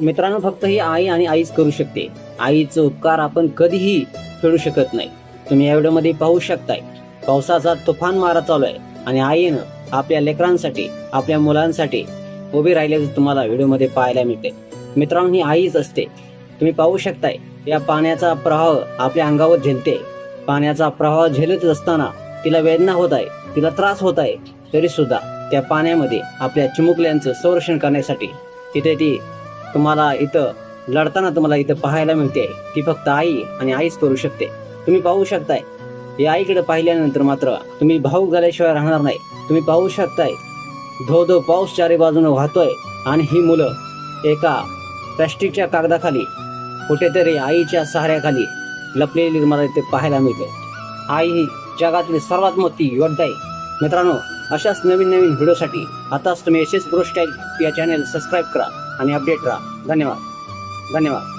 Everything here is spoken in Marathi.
मित्रांनो फक्त ही आई आणि आईच करू शकते. आईचं उपकार आपण कधीही फेडू शकत नाही. तुम्ही या व्हिडिओमध्ये पाहू शकताय पावसाचा तुफान मारा चालू आहे आणि आईनं आपल्या लेकरांसाठी आपल्या मुलांसाठी उभी राहिल्याचं तुम्हाला व्हिडिओमध्ये पाहायला मिळते. मित्रांनो ही आईच असते. तुम्ही पाहू शकताय या पाण्याचा प्रवाह आपल्या अंगावर झेलते. पाण्याचा प्रवाह झेलत असताना तिला वेदना होत आहे तिला त्रास होत आहे तरी सुद्धा त्या पाण्यामध्ये आपल्या चिमुकल्यांचं संरक्षण करण्यासाठी तिथे ती तुम्हाला इथं लढताना तुम्हाला इथं पाहायला मिळते. ती फक्त आई आणि आईच करू शकते. तुम्ही पाहू शकताय. या आईकडे पाहिल्यानंतर मात्र तुम्ही भाऊक झाल्याशिवाय राहणार नाही. तुम्ही पाहू शकताय. धो धो पाऊस चारी बाजूने वाहतोय आणि ही मुलं एका प्लॅस्टिकच्या कागदाखाली कुठेतरी आईच्या सहाऱ्याखाली लपलेली मला इथे पाहायला मिळते. आई ही जगातली सर्वात मोठी योद्धा आहे. मित्रांनो अशाच नवीन नवीन व्हिडिओसाठी आताच तुम्ही एस एस या चॅनेल सबस्क्राईब करा. आणि अपडेट राहा. धन्यवाद. धन्यवाद.